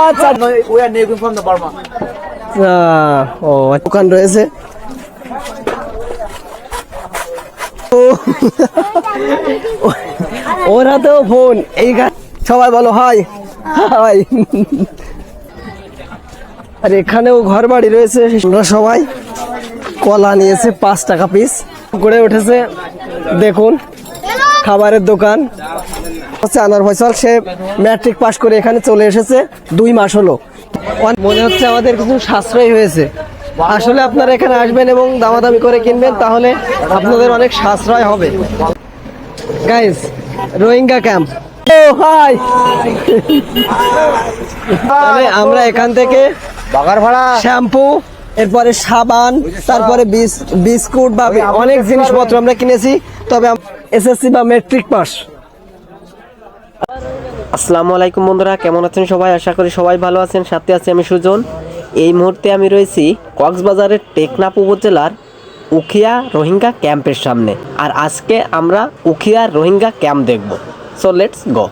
আচ্ছা ও দোকান রয়েছে ওর হাতেও ফোন এই সবাই বলো হাই হাই আর এখানেও ঘর বাড়ি রয়েছে সবাই কলা নিয়েছে পাঁচ টাকা পিস গড়ে উঠেছে দেখুন খাবারের দোকান হচ্ছে আনার ফয়সাল সে ম্যাট্রিক পাস করে এখানে চলে এসেছে দুই মাস হলো। মনে হচ্ছে আমাদের কিছু সাশ্রয় হয়েছে। আসলে আপনারা এখানে আসবেন এবং দামাদামি করে কিনবেন তাহলে আপনাদের অনেক সাশ্রয় হবে। গাইস রোহিঙ্গা ক্যাম্প ও হাই আমরা এখান থেকে বাগার ভাড়া শ্যাম্পু এরপরে সাবান তারপরে বিস- বিস্কুট বা অনেক জিনিসপত্র আমরা কিনেছি তবে এসএসসি বা মেট্রিক পাস আসসালামু আলাইকুম বন্ধুরা, কেমন আছেন সবাই? আশা করি সবাই ভালো আছেন, সাথে আছি আমি সুজন। এই মুহূর্তে আমি রয়েছি কক্সবাজারের টেকনাপ উপজেলার উখিয়া রোহিঙ্গা ক্যাম্পের সামনে। আর আজকে আমরা উখিয়া রোহিঙ্গা ক্যাম্প দেখব। সো লেটস গো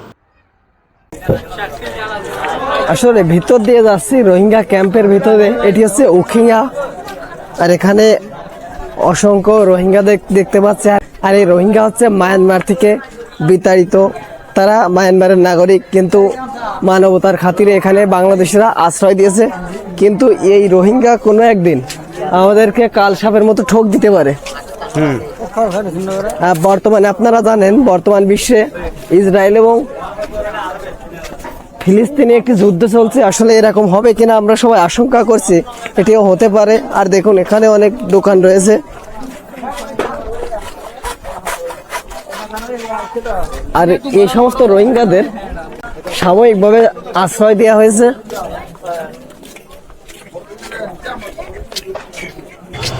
আসলে ভিতর দিয়ে যাচ্ছি, রোহিঙ্গা ক্যাম্পের ভিতরে। এটি হচ্ছে উখিয়া। আর এখানে অসংখ্য রোহিঙ্গা দেখ- দেখতে পাচ্ছে। আর এই রোহিঙ্গা হচ্ছে মায়ানমার থেকে বিতাড়িত তারা মায়ানমারের নাগরিক কিন্তু মানবতার খাতিরে এখানে বাংলাদেশিরা আশ্রয় দিয়েছে। কিন্তু এই রোহিঙ্গা কোনো একদিন আমাদেরকে কাল সাপের মতো ঠোক দিতে পারে। বর্তমানে আপনারা জানেন বর্তমান বিশ্বে ইসরায়েল এবং ফিলিস্তিনে একটি যুদ্ধ চলছে। আসলে এরকম হবে কিনা আমরা সবাই আশঙ্কা করছি এটিও হতে পারে। আর দেখুন এখানে অনেক দোকান রয়েছে। আর এই সমস্ত রোহিঙ্গাদের সাময়িকভাবে আশ্রয় দেওয়া হয়েছে।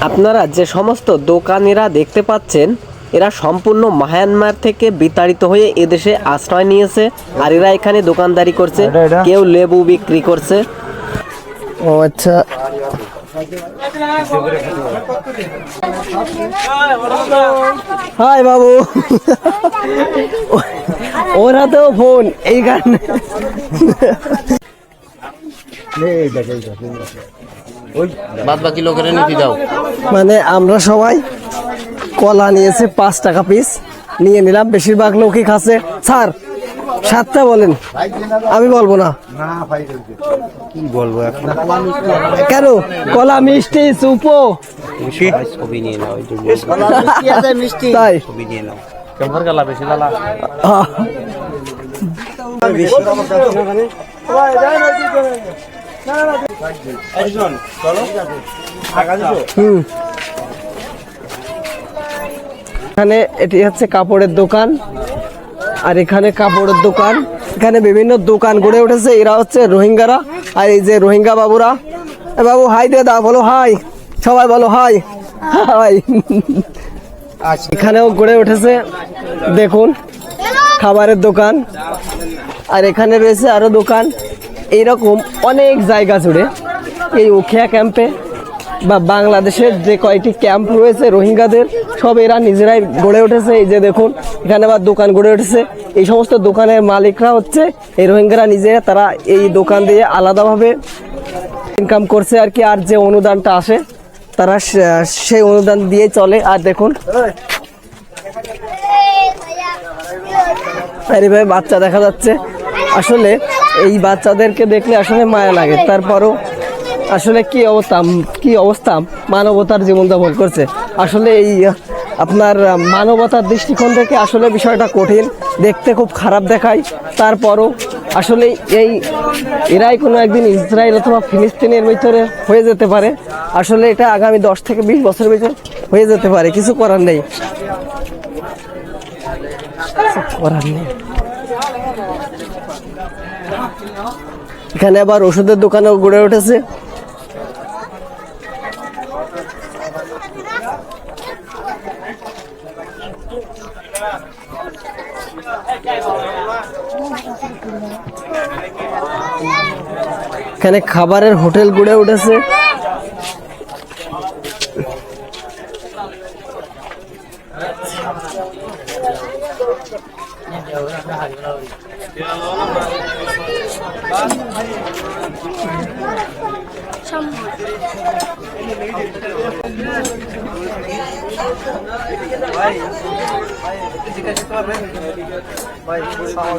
আপনারা যে সমস্ত দোকানিরা দেখতে পাচ্ছেন এরা সম্পূর্ণ মায়ানমার থেকে বিতাড়িত হয়ে এদেশে আশ্রয় নিয়েছে আর এরা এখানে দোকানদারি করছে কেউ লেবু বিক্রি করছে। ও আচ্ছা। হাই বাবু। ওর হাতেও ফোন এই কারণে। বাদ বাকি লোকেরা নীতি দাও। মানে আমরা সবাই কলা নিয়েছে পাঁচ টাকা পিস নিয়ে নিলাম বেশিরভাগ লোকই খাচ্ছে। স্যার সাতটা বলেন। আমি বলব না। কেন? কলা মিষ্টি, সুপো। হুম। এখানে এটি হচ্ছে কাপড়ের দোকান। আর এখানে কাপড়ের দোকান। এখানে বিভিন্ন দোকান গড়ে উঠেছে। এরা হচ্ছে রোহিঙ্গারা। আর এই যে রোহিঙ্গা বাবুরা। বাবু হাই দিয়ে দাও বলো হাই সবাই বলো হাই হাই এখানেও গড়ে উঠেছে। দেখুন, খাবারের দোকান। আর এখানে রয়েছে আরও দোকান। এইরকম অনেক জায়গা জুড়ে। এই উখিয়া ক্যাম্পে বা বাংলাদেশের যে কয়টি ক্যাম্প রয়েছে রোহিঙ্গাদের, সব এরা নিজেরাই গড়ে উঠেছে। এই যে দেখুন, এখানে আবার দোকান গড়ে উঠেছে। এই সমস্ত দোকানের মালিকরা হচ্ছে এই রোহিঙ্গারা নিজেরা, তারা এই দোকান দিয়ে আলাদাভাবে ইনকাম করছে আর কি। আর যে অনুদানটা আসে, তারা সেই অনুদান দিয়ে চলে। আর দেখুন বাচ্চা দেখা যাচ্ছে। আসলে এই বাচ্চাদেরকে দেখলে আসলে মায়া লাগে। তারপরও আসলে কি অবস্থা কি অবস্থা? মানবতার জীবনযাপন করছে। আসলে এই, আপনার মানবতার দৃষ্টিকোণ থেকে আসলে বিষয়টা কঠিন, দেখতে খুব খারাপ দেখায়। তারপরও আসলে এই, এরাই কোনো একদিন ইসরায়েল অথবা ফিলিস্তিনের ভিতরে হয়ে যেতে পারে। আসলে এটা আগামী দশ থেকে বিশ বছরের ভিতরে হয়ে যেতে পারে, কিছু করার নেই। করার নেই। এখানে আবার ওষুধের দোকানও গড়ে উঠেছে। এখানে খাবারের হোটেল গড়ে উঠেছে।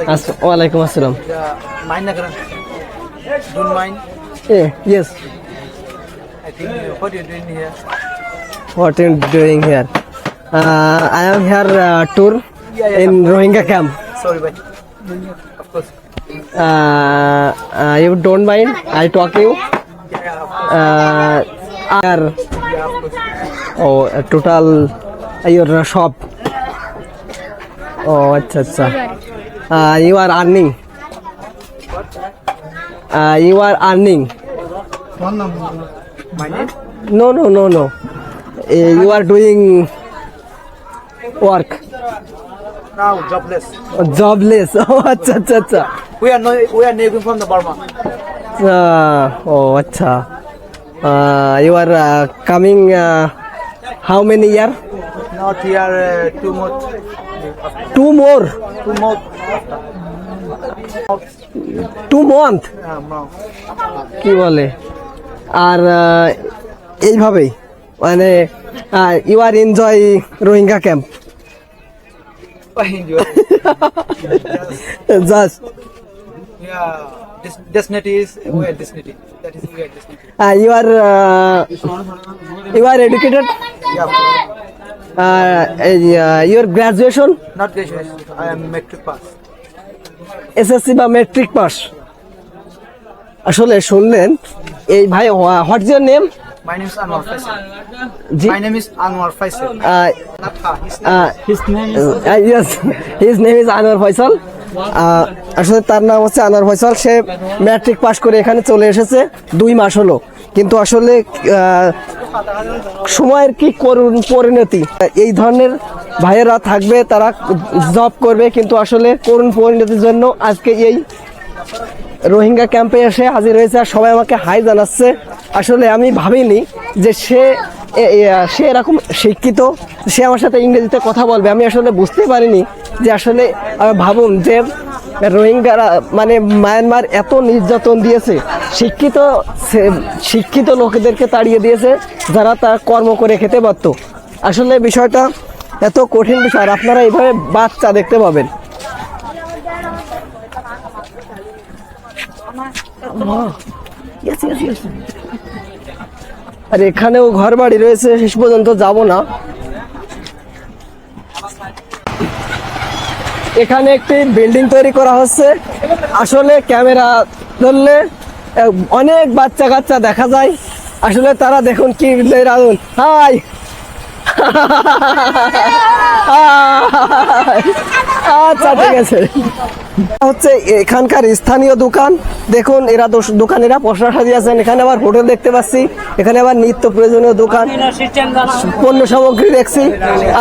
আস- ওয়ালাইকুম আসসালাম। Don't mind? Yeah, yes. I think, uh, what are you doing here? What are you doing here? Uh, I am here uh, tour yeah, yeah, in Rohingya camp. Sorry, but of course. Uh, uh, you don't mind? I talk to you. Yeah, uh, are oh uh, total uh, your shop. Oh, it's it's. Uh, you are earning. Uh, you are earning. No, no, no, no. Uh, you are doing work. Now jobless. Oh, jobless. Oh, acha, acha, acha. We are no, we are neighboring from the Burma. Uh, oh, acha. Uh, you are uh, coming. Uh, how many year? Not here, uh. Two more. Two more. Two more. Mm. Two month কি বলে? আর এইভাবেই। মানে you are enjoy Rohingya camp you are you are educated your graduation not graduation I am matric pass SSC বা matric pass আসলে শুনলেন এই ভাই what your name My name is Anwar Faisal. My name is Faisal. His name. his name is. আসলে তার নাম হচ্ছে আনোয়ার ফয়সাল সে ম্যাট্রিক পাশ করে এখানে চলে এসেছে দুই মাস হলো কিন্তু আসলে আহ, সময়ের কি করুণ পরিণতি? এই ধরনের ভাইয়েরা থাকবে, তারা জব করবে, কিন্তু আসলে করুণ পরিণতির জন্য আজকে এই রোহিঙ্গা ক্যাম্পে এসে হাজির হয়েছে আর সবাই আমাকে হাই জানাচ্ছে। আসলে আমি ভাবিনি যে সে সে এরকম শিক্ষিত, সে আমার সাথে ইংরেজিতে কথা বলবে। আমি আসলে বুঝতে পারিনি যে আসলে ভাবুন যে রোহিঙ্গারা মানে মায়ানমার এত নির্যাতন দিয়েছে, শিক্ষিত শিক্ষিত লোকেদেরকে তাড়িয়ে দিয়েছে, যারা তার কর্ম করে খেতে পারত আসলে বিষয়টা এত কঠিন বিষয়, আর আপনারা এইভাবে বাচ্চা দেখতে পাবেন. আর এখানেও ঘর বাড়ি রয়েছে, শেষ পর্যন্ত যাব না এখানে একটি বিল্ডিং তৈরি করা হচ্ছে। আসলে ক্যামেরা ধরলে অনেক বাচ্চা কাচ্চা দেখা যায়। আসলে তারা দেখুন কি রাখুন হাই! আচ্ছা ঠিক আছে। হচ্ছে এখানকার স্থানীয় দোকান। দেখুন এরা দোকানেরা পশরা সাজিয়েছেন এখানে আবার হোটেল দেখতে পাচ্ছি। এখানে আবার নিত্য প্রয়োজনীয় দোকান। পণ্য সামগ্রী দেখছি।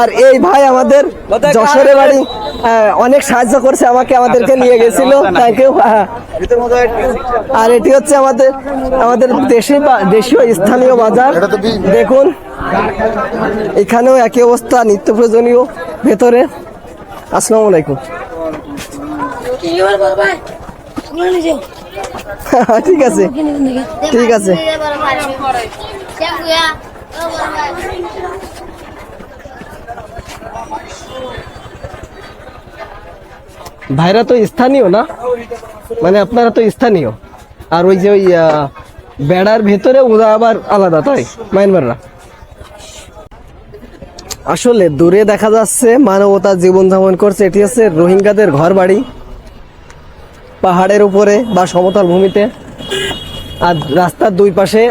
আর এই ভাই আমাদের যশোরে বাড়ি অনেক সাহায্য করছে আমাকে আমাদেরকে নিয়ে গেছিল। থ্যাংক ইউ আর এটি হচ্ছে আমাদের আমাদের দেশি দেশীয় স্থানীয় বাজার। দেখুন এখানেও একই অবস্থা নিত্য প্রয়োজনীয়। ভেতরে। আসসালামু আলাইকুম। ঠিক আছে। ঠিক আছে। ভাইরা তো স্থানীয় না? মানে আপনারা তো স্থানীয়। আর ওই যে ওই বেড়ার ভেতরে ওরা আবার আলাদা তাই? মায়ানমাররা। আসলে দূরে দেখা যাচ্ছে মানবতা জীবনযাপন করছে এটি হচ্ছে রোহিঙ্গাদের ঘর বাড়ি পাহাড়ের উপরে বা সমতল ভূমিতে। আর রাস্তার দুই পাশে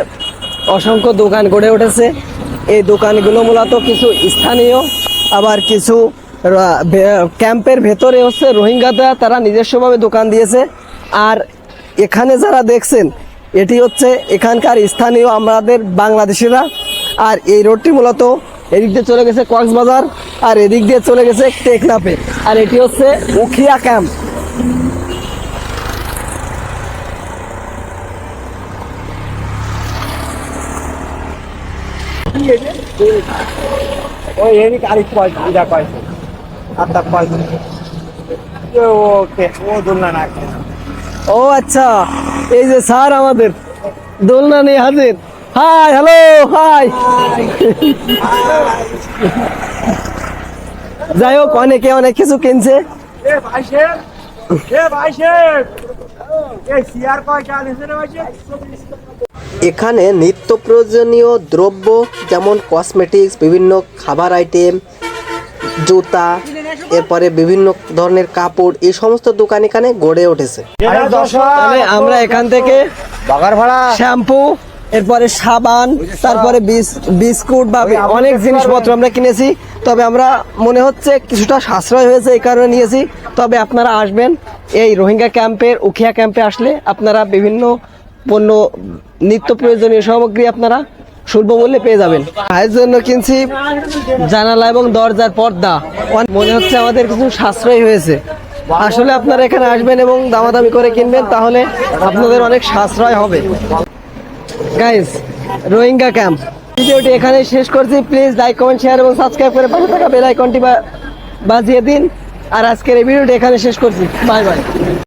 অসংখ্য দোকান গড়ে উঠেছে। এই দোকানগুলো মূলত কিছু স্থানীয়, আবার কিছু ক্যাম্পের ভেতরে হচ্ছে রোহিঙ্গারা তারা নিজস্বভাবে দোকান দিয়েছে। আর এখানে যারা দেখছেন, এটি হচ্ছে এখানকার স্থানীয় আমাদের বাংলাদেশিরা। আর এই রোডটি মূলত এদিক দিয়ে চলে গেছে কক্সবাজার, আর এদিক দিয়ে চলে গেছে টেকনাফে। আর এটি হচ্ছে উখিয়া ক্যাম্প। আরেক পয়সা এটা পয়সা আর তার পয়সা। ওকে ও দোলনা না ও আচ্ছা এই যে স্যার আমাদের দোলনা নিয়ে হাজির। Hi hello hi. যাই হোক অনেকে অনেক কিছু কিনছে। ভাই এখানে নিত্য প্রয়োজনীয় দ্রব্য যেমন কসমেটিক্স বিভিন্ন খাবার আইটেম জুতা এরপরে বিভিন্ন ধরনের কাপড় এই সমস্ত দোকান এখানে গড়ে উঠেছে। আমরা এখান থেকে শ্যাম্পু এরপরে সাবান তারপরে বিস- বিস্কুট বা অনেক জিনিসপত্র আমরা কিনেছি। তবে আমরা মনে হচ্ছে কিছুটা সাশ্রয় হয়েছে এই কারণে নিয়েছি। তবে আপনারা আসবেন এই রোহিঙ্গা ক্যাম্পের উখিয়া ক্যাম্পে আসলে আপনারা বিভিন্ন পণ্য, নিত্য প্রয়োজনীয় সামগ্রী আপনারা স্বল্প মূল্যে পেয়ে যাবেন। ভাইয়ের জন্য কিনছি জানালা এবং দরজার পর্দা। মনে হচ্ছে আমাদের কিছু সাশ্রয় হয়েছে। আসলে আপনারা এখানে আসবেন এবং দামাদামি করে কিনবেন, তাহলে আপনাদের অনেক সাশ্রয় হবে। গাইস রোহিঙ্গা ক্যাম্প ভিডিওটি এখানে শেষ করছি। প্লিজ লাইক কমেন্ট শেয়ার এবং সাবস্ক্রাইব করে পাশে থাকা বেল আইকনটি বাজিয়ে দিন। আর আজকের এই ভিডিওটি এখানে শেষ করছি। Bye bye